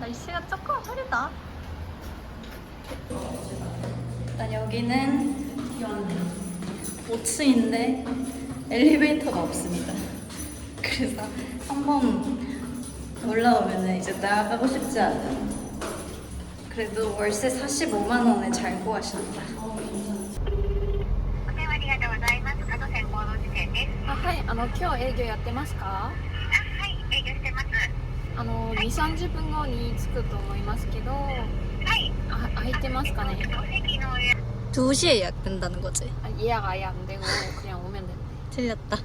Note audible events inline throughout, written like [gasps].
날씨가 조금 흐리다. 일단 여기는 5층인데 엘리베이터가 없습니다. 그래서 한번 올라오면 이제 나가고 싶지 않은. 그래도 월세 45만 원에 잘 구하셨다. お電話ありがとうございます。加藤線合同時点です。あはいあの今日営業やってますか あの2 3 0分後に着くと思いますけどはい。あ空いてますかねお席の予約 2시에 예약된다는 거지. 아, 예약 아예 안 되고 그냥 오면 된대 틀렸다.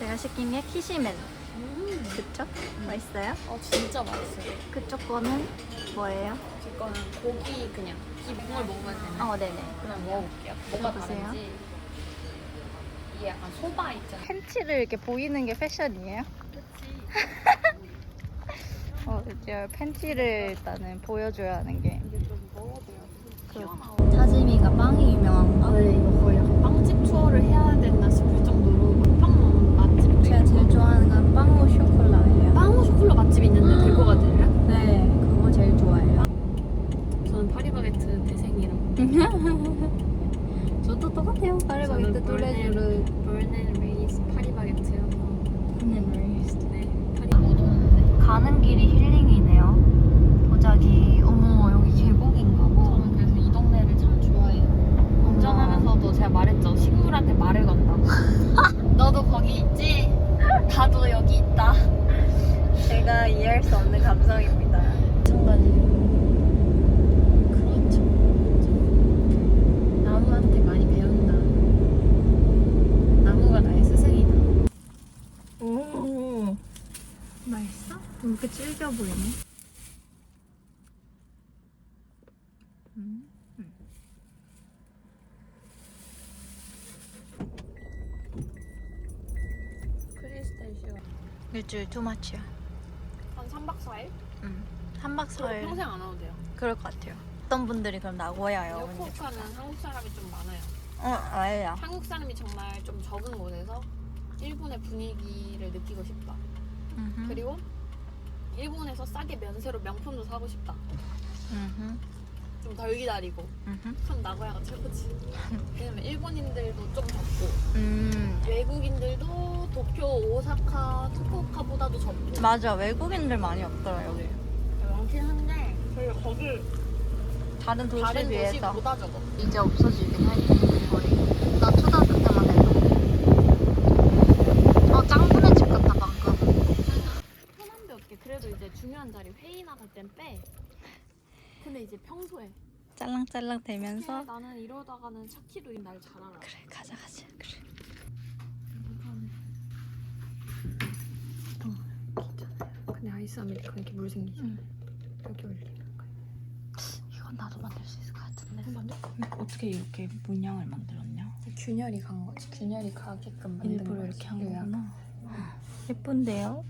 제가 시킨 게 키시맨. 그쵸? 맛있어요? 어 진짜 맛있어요 그쪽 거는 뭐예요? 제 거는 고기 그냥 기본을 먹어야 되나? 어, 네네. 그럼 먹어볼게요 뭐가. 다른지 이게 약간 소바 있잖아 팬티를 이렇게 보이는 게 패션이에요? [laughs] 어, 이제 팬티를 일단은 보여줘야 하는 게. 이게 좀 먹어줘야 그 튀어나와 타지미가 빵이 유명한가? 네 이거 거의 약간 빵집 투어를 해야 빵 맛집 제일 좋아하는 건 빵오 쇼콜라예요. 빵 쇼콜라 맛집 있는데 될것 같아요? 네, 그거 제일 좋아해요. 저는 파리바게트 대생이라 [laughs] 저도 똑같아요. 파리바게트 뚜레쥬르 버넨 레이스 파리바게트요 네 파리 가는 길이 힐링이네요. 도자기. 어머, 여기 계곡인가 봐. 저는 그래서 이 동네를 참 좋아해요 운전하면서도 제가 말했죠 식물한테 말을 건다고? [laughs] 나도 여기 있다 제가 이해할 수 없는 감성입니다. 마찬가지. 그렇죠 나무한테 많이 배운다 나무가 나의 스승이다 오, 맛있어? 왜 이렇게 질겨 보이네? 음. 크리스탈 시간 일주일 투마치야. 한 3박 4일? 응. 3박 4일 평생 안 와도 돼요 그럴 것 같아요. 어떤 분들이 그럼 나고야에 오는 게 요코오카는 한국 사람이 좀 많아요 어, 알야. 한국 사람이 정말 좀 적은 곳에서 일본의 분위기를 느끼고 싶다. 음. 그리고 일본에서 싸게 면세로 명품도 사고 싶다. 음. 좀덜 기다리고. 음. 그럼 나고야가 최고지. 왜냐면 일본인들도 좀 적고 음. 외국인들 도 도쿄, 오사카, 토쿠오카보다도 적고. 맞아. 외국인들 많이 없더라 여기. 많긴 한데 저희가 거기 다른 도시에 다른 비해서 도시보다 적어. 이제 없어지긴 할 텐데 거리. 나 초등학교 때만 해도. 어 짱구네 집 같다 방금. 편한데 어떻게 그래도 이제 중요한 자리 회의 나 갈 땐 빼. 근데 이제 평소에 짤랑짤랑 되면서 나는 이러다가는 차키도 날잘 알아. 그래 가자 가자 그래. 근데 아이스 아메리카노 이렇게 물 생기지? 응. 여기 올리는 거야. 이건 나도 만들 수 있을 것 같은데. 만들 어떻게 이렇게 문양을 만들었냐? 균열이 간 거지. 균열이 가게끔 만든 일부러 거지. 이렇게 한. 거구나. 예쁜데요?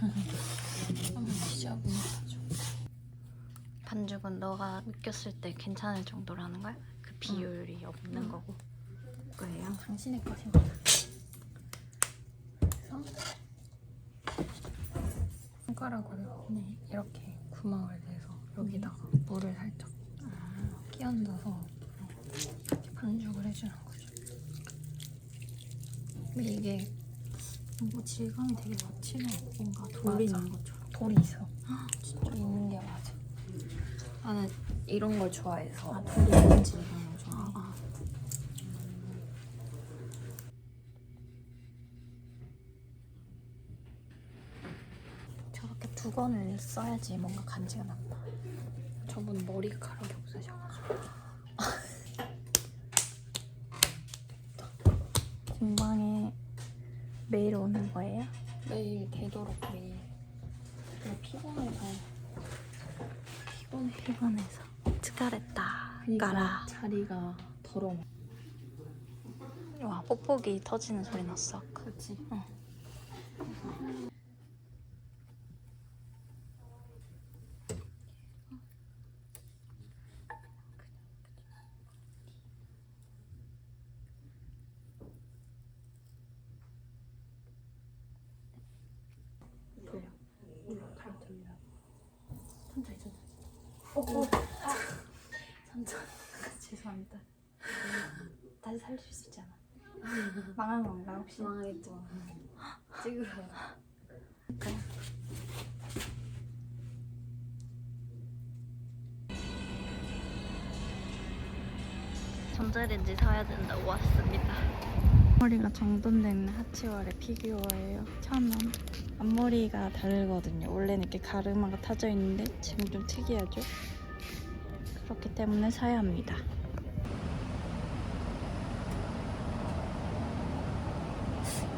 [laughs] 한번 지저분하죠. 반죽은 너가 느꼈을 때 괜찮을 정도로 하는 거야? 그 비율이 없는 응. 거고. 거예요? 당신의 것입니다. 그래서 손가락으로 이렇게 구멍을 내서 여기다가 물을 살짝 끼얹어서 이렇게 반죽을 해주는 거죠. 근데 이게 뭐 질감이 되게 거칠어. 뭔가 돌이 있는 것처럼. 돌이 있어. 진짜 있는 게 맞아. 나는 이런 걸 좋아해서. 아, 돌이 있는 질감을 좋아해. 아, 저렇게 두 건을 써야지 뭔가 간지가 난다. 저분 머리카락이 없으셔가지고. [laughs] 금방에 매일 오는 거예요? 매일 되도록 매일. 근데 피곤해서 피곤해. 피곤해서. 스카레타. 그러니까 까라. 자리가 더러워. 와, 뽁뽁이 터지는 소리 났어. 그렇지. 응. 죄송합니다. 다시 살릴 수 있잖아. 망한 건가 혹시? 망했죠. 찍으세요. 전자레인지 사야 된다고 왔습니다. 앞머리가 정돈된 하치월의 피규어예요. 천 원. 앞머리가 다르거든요. 원래는 이렇게 가르마가 타져 있는데 지금 좀 특이하죠? 그렇기 때문에 사야 합니다.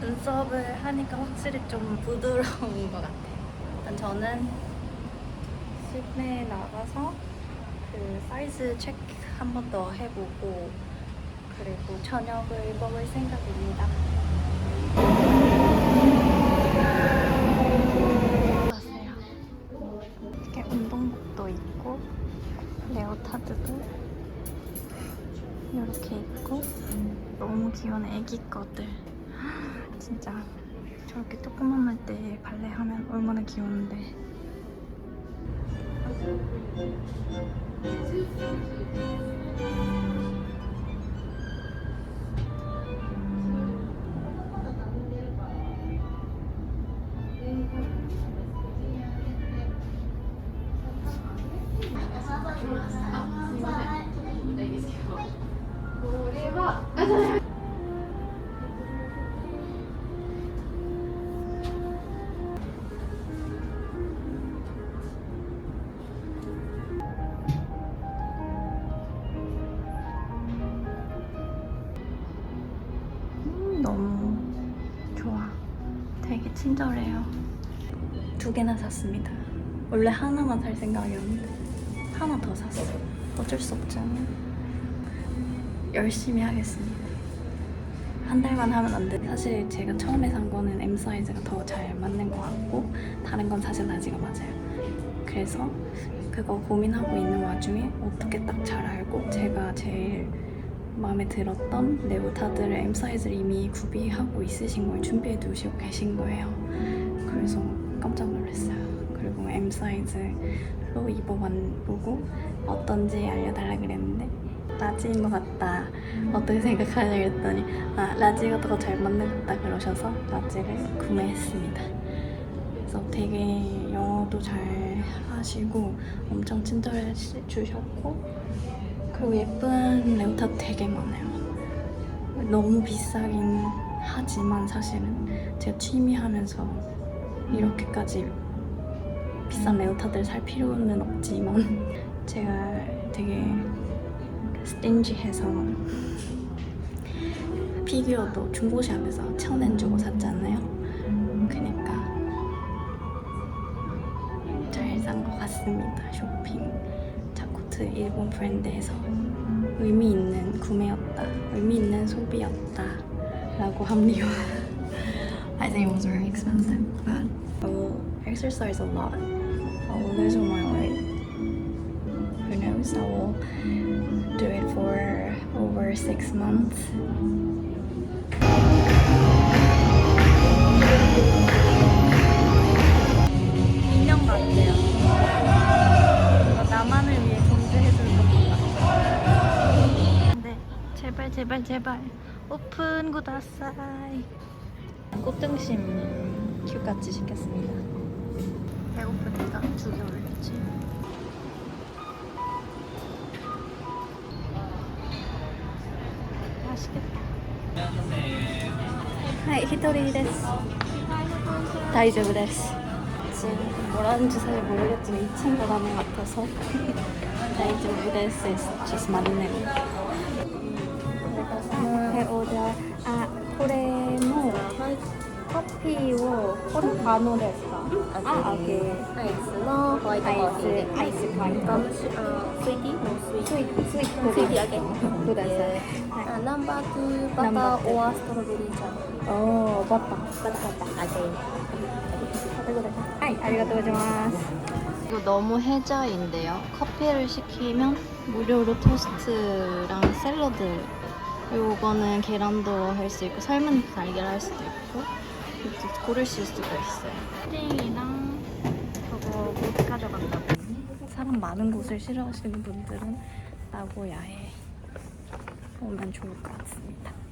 눈썹을 하니까 확실히 좀 부드러운 것 같아요. 저는 실내에 나가서 그 사이즈 체크 한 번 더 해보고 그리고 저녁을 먹을 생각입니다. 왔어요. 이렇게 운동복도 있고 레오타드도 이렇게 있고 너무 귀여운 애기 거들 [gasps] 진짜 저렇게 조그만 할 때 발레 하면 얼마나 귀여운데 음, 너무 좋아. 되게 친절해요. 두 개나 샀습니다. 원래 하나만 살 생각이었는데 하나 더 샀어. 어쩔 수 없잖아. 열심히 하겠습니다. 한 달만 하면 안 돼. 사실 제가 처음에 산 거는 M 사이즈가 더 잘 맞는 것 같고 다른 건 사실 라지가 맞아요. 그래서 그거 고민하고 있는 와중에 어떻게 딱 잘 알고 제가 제일 마음에 들었던 네오타드를 M 사이즈를 이미 구비하고 있으신 걸 준비해 두시고 계신 거예요. 그래서 깜짝 놀랐어요. 그리고 M 사이즈로 입어보고 어떤지 알려달라 그랬는데 라지인 것 같다. 어떻게 생각하냐 그랬더니 아 라지가 더잘 맞는 것 같다 그러셔서 라지를 구매했습니다. 그래서 되게 영어도 잘 하시고 엄청 친절해 주셨고 그리고 예쁜 레오타드 되게 많아요. 너무 비싸긴 하지만 사실은 제가 취미 하면서 이렇게까지 비싼 레오타드를 살 필요는 없지만 [laughs] 제가 되게 스tingy해서 피규어도 중고샵에서 천엔 주고 샀잖아요. 그니까 잘 산 것 같습니다. 쇼핑. 자코트 일본 브랜드에서 의미 있는 구매였다. 의미 있는 소비였다. 라고 합리화. I think it was very expensive, but I will exercise a lot. I will lose my weight. Who knows? I will over six months. 인형 같아요. 뭔가 나만을 위해 존재해줄 것 같아. 근데 제발 제발 제발 오픈 구다사이. 꽃등심 큐같이 시켰습니다. 배고프니까 두개 올렸지. しくはい一人です。大丈夫です。ボランチさえボルトにいつもダメだったそう大丈夫です。It's はいオーダーあこれもコピーをこれ可能ですか？あ、オッケーアイスのホワイトコーヒーアイスホワイトスイティー sweet, sweet Korea. Sweet again. Kudasai. Yeah. Uh, number two, butter number two. or strawberry jam. Oh, butter. Butter, butter. Okay. 아이, 아리가또고자마스. 이거 너무 해저인데요. 커피를 시키면 무료로 토스트랑 샐러드. 요거는 계란도 할 수 있고 삶은 달걀 할 수도 있고 이렇게 고르실 수가 있어요. 푸딩이랑 저거 못 가져간다고. 사람 많은 곳을 싫어하시는 분들은 나고야에 오면 좋을 것 같습니다.